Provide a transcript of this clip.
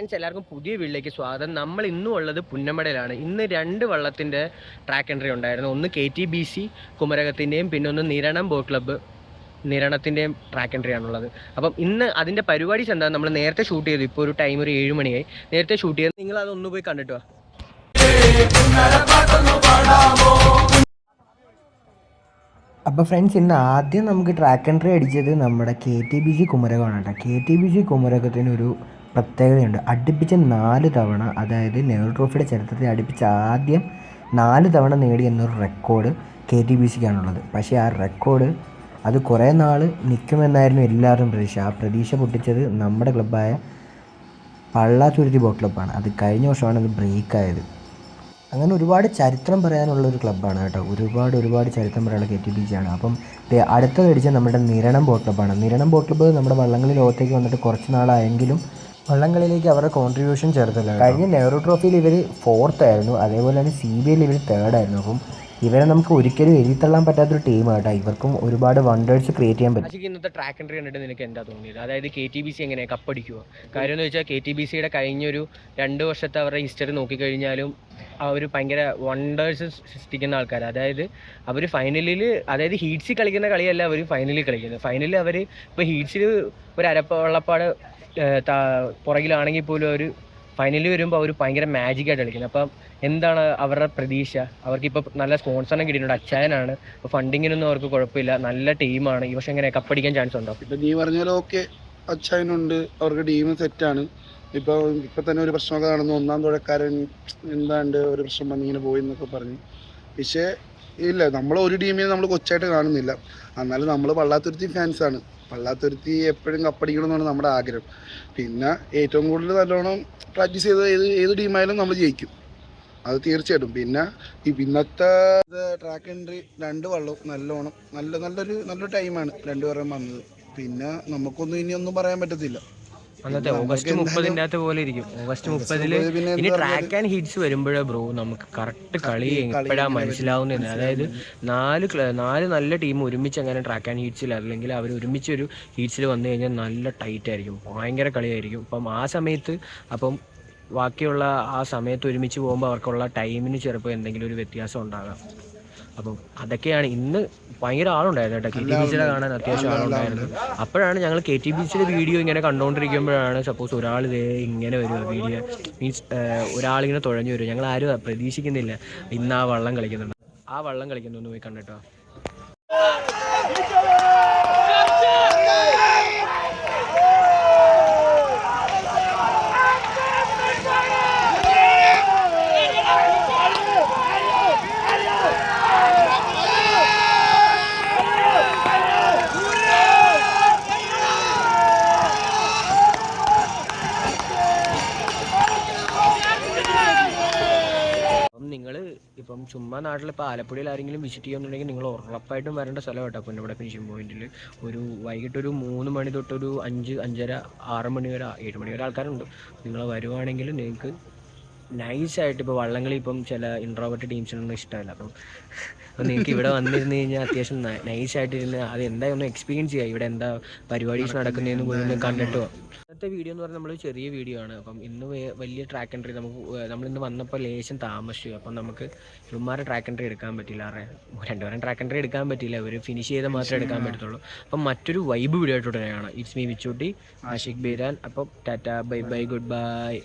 Friends എല്ലാവർക്കും പുതിയ വീട്ടിലേക്ക് സ്വാഗതം. നമ്മൾ ഇന്നും ഉള്ളത് പുന്നമടയിലാണ്. ഇന്ന് രണ്ട് വള്ളത്തിന്റെ ട്രാക്ക് എൻട്രി ഉണ്ടായിരുന്നു. ഒന്ന് കെ ടി ബി സി കുമരകത്തിന്റെയും പിന്നെ ഒന്ന് നിരണം ബോട്ട് ക്ലബ്ബ് നിരണത്തിന്റെയും ട്രാക്ക് എൻട്രി ആണുള്ളത്. അപ്പം ഇന്ന് അതിന്റെ പരിപാടീസ് എന്താ നമ്മൾ നേരത്തെ ഷൂട്ട് ചെയ്തു. ഇപ്പോൾ ഒരു ടൈം ഒരു ഏഴ് മണിയായി. നേരത്തെ ഷൂട്ട് ചെയ്ത് നിങ്ങൾ അതൊന്ന് പോയി കണ്ടിട്ട് അപ്പോൾ ഫ്രണ്ട്സ് ഇന്ന് ആദ്യം നമുക്ക് ട്രാക്ക് എൻട്രി അടിച്ചത് നമ്മുടെ കെ ടി ബി ജി കുമരകമാണ് കേട്ടോ. കെ ടി ബി ജി കുമരകത്തിനൊരു പ്രത്യേകതയുണ്ട്. അടുപ്പിച്ച നാല് തവണ അതായത് നെഹ്റു ട്രോഫിയുടെ ചരിത്രത്തിൽ അടുപ്പിച്ച് ആദ്യം നാല് തവണ നേടി എന്നൊരു റെക്കോർഡ് കെ ടി ബി സിക്കാണുള്ളത് പക്ഷേ ആ റെക്കോർഡ് അത് കുറേ നാൾ നിൽക്കുമെന്നായിരുന്നു എല്ലാവരും പ്രതീക്ഷ. ആ പ്രതീക്ഷ പൊട്ടിച്ചത് നമ്മുടെ ക്ലബ്ബായ പള്ളാച്ചുരുത്തി ബോട്ട് ക്ലബ്ബാണ് അത് കഴിഞ്ഞ വർഷമാണ് അത് ബ്രേക്കായത് അങ്ങനെ ഒരുപാട് ചരിത്രം പറയാനുള്ള ഒരു ക്ലബ്ബാണ് കേട്ടോ. ഒരുപാട് ഒരുപാട് ചരിത്രം പറയാനുള്ള കെ ടി ബി സിയാണ് അപ്പം അടുത്തത് അടിച്ച നമ്മുടെ നിരണം ബോട്ട് ക്ലബ്ബാണ് നിരണം ബോട്ട് ക്ലബ്ബ് നമ്മുടെ വള്ളങ്ങളിൽ ലോകത്തേക്ക് വന്നിട്ട് കുറച്ച് നാളായെങ്കിലും വള്ളംകളിയിലേക്ക് അവരുടെ കോൺട്രിബ്യൂഷൻ ചേർത്തില്ല കഴിഞ്ഞ നെഹ്റു ട്രോഫിയിൽ ഇവർ ഫോർത്ത് ആയിരുന്നു. അതേപോലെ തന്നെ സി ബി ഐയിൽ ഇവർ തേർഡ് ആയിരുന്നു. അപ്പം ഇവരെ നമുക്ക് ഒരിക്കലും എഴുതിത്തള്ളാൻ പറ്റാത്തൊരു ടീം ആട്ടോ. ഇവർക്കും ഒരുപാട് വണ്ടേഴ്സ് ക്രിയേറ്റ് ചെയ്യാൻ പറ്റും. ഇന്നത്തെ ട്രാക്ക് എൻട്രി കണ്ടിട്ട് നിനക്ക് എന്താ തോന്നിയത്? അതായത് കെ ടി ബി സി എങ്ങനെ കപ്പടിക്കുക കാര്യം എന്ന് വെച്ചാൽ കെ ടി ബി സിയുടെ കഴിഞ്ഞൊരു രണ്ട് വർഷത്തെ അവരുടെ ഹിസ്റ്ററി നോക്കിക്കഴിഞ്ഞാലും അവർ ഭയങ്കര വണ്ടേഴ്സ് സൃഷ്ടിക്കുന്ന ആൾക്കാർ അതായത് അവർ ഫൈനലിൽ അതായത് ഹീറ്റ്സിൽ കളിക്കുന്ന കളിയല്ല അവർ ഫൈനലിൽ കളിക്കുന്നത്. ഫൈനലിൽ അവർ ഇപ്പോൾ ഹീറ്റ്സിൽ ഒരു അരപ്പ വെള്ളപ്പാട് പുറകിലാണെങ്കിൽ പോലും അവർ ഫൈനലിൽ വരുമ്പോൾ അവർ ഭയങ്കര മാജിക്കായിട്ട് കളിക്കുന്നത് അപ്പം എന്താണ് അവരുടെ പ്രതീക്ഷ? അവർക്കിപ്പോൾ നല്ല സ്പോൺസറിനെ കിട്ടിയിട്ടുണ്ട്. അച്ചായനാണ് ഇപ്പോൾ ഫണ്ടിങ്ങിനൊന്നും അവർക്ക് കുഴപ്പമില്ല. നല്ല ടീമാണ് ഈ വർഷം ഇങ്ങനെ കപ്പടിക്കാൻ ചാൻസ് ഉണ്ടോ? ഇപ്പം നീ പറഞ്ഞാലും ഓക്കെ അച്ചായനുണ്ട് അവർക്ക് ടീം സെറ്റാണ് ഇപ്പോൾ ഇപ്പം തന്നെ ഒരു പ്രശ്നമൊക്കെ നടന്നു. ഒന്നാം തുഴക്കാരൻ എന്താണ്ട് ഒരു പ്രശ്നം വന്നിങ്ങനെ പോയി എന്നൊക്കെ പറഞ്ഞു. പക്ഷേ ഇല്ല നമ്മൾ ഒരു ടീമിനെ നമ്മൾ കൊച്ചായിട്ട് കാണുന്നില്ല. എന്നാലും നമ്മൾ പള്ളാത്തുരുത്തി ഫാൻസാണ് പള്ളാത്തുരുത്തി എപ്പോഴും കപ്പടിക്കണമെന്നാണ് നമ്മുടെ ആഗ്രഹം. പിന്നെ ഏറ്റവും കൂടുതൽ നല്ലോണം പ്രാക്ടീസ് ചെയ്ത് ഏത് ഏത് ടീമായാലും നമ്മൾ ജയിക്കും. അത് തീർച്ചയായിട്ടും. പിന്നെ ഈ ഇന്നത്തെ ട്രാക്ക് എൻട്രി രണ്ട് വള്ളവും നല്ലോണം നല്ല നല്ലൊരു നല്ലൊരു ടൈമാണ് രണ്ടുപേരും വന്നത്. പിന്നെ നമുക്കൊന്നും ഇനിയൊന്നും പറയാൻ പറ്റത്തില്ല. അന്നത്തെ ഓഗസ്റ്റ് മുപ്പതിന്റെ മുപ്പതിന്റെ അകത്ത് പോലെ ഇരിക്കും. ഓഗസ്റ്റ് മുപ്പതിൽ മുപ്പത് ഇനി ട്രാക്ക് ആൻഡ് ഹിറ്റ്സ് വരുമ്പോഴേ ബ്രോ നമുക്ക് കറക്റ്റ് കളി എപ്പോഴാ മനസ്സിലാവുന്ന മനസ്സിലാവുന്നത്. അതായത് നാല് നാല് നല്ല ടീം ഒരുമിച്ച് അങ്ങനെ ട്രാക്ക് ആൻഡ് ഹിറ്റ്സിൽ അല്ലെങ്കിൽ അവർ ഒരുമിച്ച് ഒരു ഹീറ്റ്സിൽ വന്നു കഴിഞ്ഞാൽ നല്ല ടൈറ്റ് ആയിരിക്കും. ഭയങ്കര കളിയായിരിക്കും. അപ്പം ആ സമയത്ത് അപ്പം ബാക്കിയുള്ള ആ സമയത്ത് ഒരുമിച്ച് പോകുമ്പോൾ അവർക്കുള്ള ടൈമിന് ചെറുപ്പം എന്തെങ്കിലും ഒരു വ്യത്യാസം ഉണ്ടാകാം. അപ്പം അതൊക്കെയാണ് ഇന്ന് ഭയങ്കര ആളുണ്ടായിരുന്നു കേട്ടോ. കെ ടി ബീച്ചിലെ കാണാൻ അത്യാവശ്യം ആളുണ്ടായിരുന്നു. അപ്പോഴാണ് ഞങ്ങൾ കെ ടി ബീച്ചിലെ വീഡിയോ ഇങ്ങനെ കണ്ടുകൊണ്ടിരിക്കുമ്പോഴാണ് സപ്പോസ് ഒരാൾ ഇതേ ഇങ്ങനെ വരിക വീഡിയോ മീൻസ് ഒരാളിങ്ങനെ തുഴഞ്ഞു വരും. ഞങ്ങൾ ആരും പ്രതീക്ഷിക്കുന്നില്ല. ഇന്ന് ആ വള്ളം കളിക്കുന്നുണ്ട്. ആ വള്ളം കളിക്കുന്നു പോയി കണ്ടിട്ടോ നിങ്ങൾ ഇപ്പം ചുമ്മാ നാട്ടിൽ ഇപ്പോൾ ആലപ്പുഴയിൽ ആരെങ്കിലും വിസിറ്റ് ചെയ്യുന്നുണ്ടെങ്കിൽ നിങ്ങൾ ഉറപ്പായിട്ടും വരേണ്ട സ്ഥലം കേട്ടോ പുന്നവിടെ ഫിനിഷിംഗ് പോയിന്റിൽ ഒരു വൈകിട്ട് ഒരു മൂന്ന് മണി തൊട്ടൊരു അഞ്ച് അഞ്ചര ആറ് മണി വരെ ഏഴ് മണി വരെ ആൾക്കാരുണ്ട്. നിങ്ങൾ വരുവാണെങ്കിൽ നിങ്ങൾക്ക് നൈസായിട്ട് ഇപ്പോൾ വള്ളംകളി ഇപ്പം ചില ഇൻട്രോവേർട്ട് ടീംസിനൊന്നും ഇഷ്ടമല്ല. അപ്പം അപ്പം നിങ്ങൾക്ക് ഇവിടെ വന്നിരുന്നു കഴിഞ്ഞാൽ അത്യാവശ്യം നൈസായിട്ടിരുന്ന് അത് എന്താ ഒന്ന് എക്സ്പീരിയൻസ് ചെയ്യുക. ഇവിടെ എന്താ പരിപാടീസ് നടക്കുന്നതെന്ന് പോയി കണ്ടിട്ട് കണ്ടിട്ടോ ഇന്നത്തെ വീഡിയോ എന്ന് പറഞ്ഞാൽ നമ്മൾ ചെറിയ വീഡിയോ ആണ്. അപ്പം ഇന്ന് വലിയ ട്രാക്ക് എൻട്രി നമുക്ക് നമ്മൾ ഇന്ന് വന്നപ്പോൾ ലേശം താമസിച്ചു. അപ്പം നമുക്ക് ഇവന്മാരെ ട്രാക്ക് എൻട്രി എടുക്കാൻ പറ്റില്ല. ആരെ രണ്ടുപേരും ട്രാക്ക് എൻട്രി എടുക്കാൻ പറ്റില്ല. ഒരു ഫിനിഷ് ചെയ്ത് മാത്രമേ എടുക്കാൻ പറ്റത്തുള്ളൂ. അപ്പം മറ്റൊരു വൈബ് വീഡിയോ ആയിട്ട് ഉടനെയാണ് ഇറ്റ്സ് മീ വിച്ചൂട്ടി ആഷിഖ് ബീരാൻ. അപ്പം tata bye bye good bye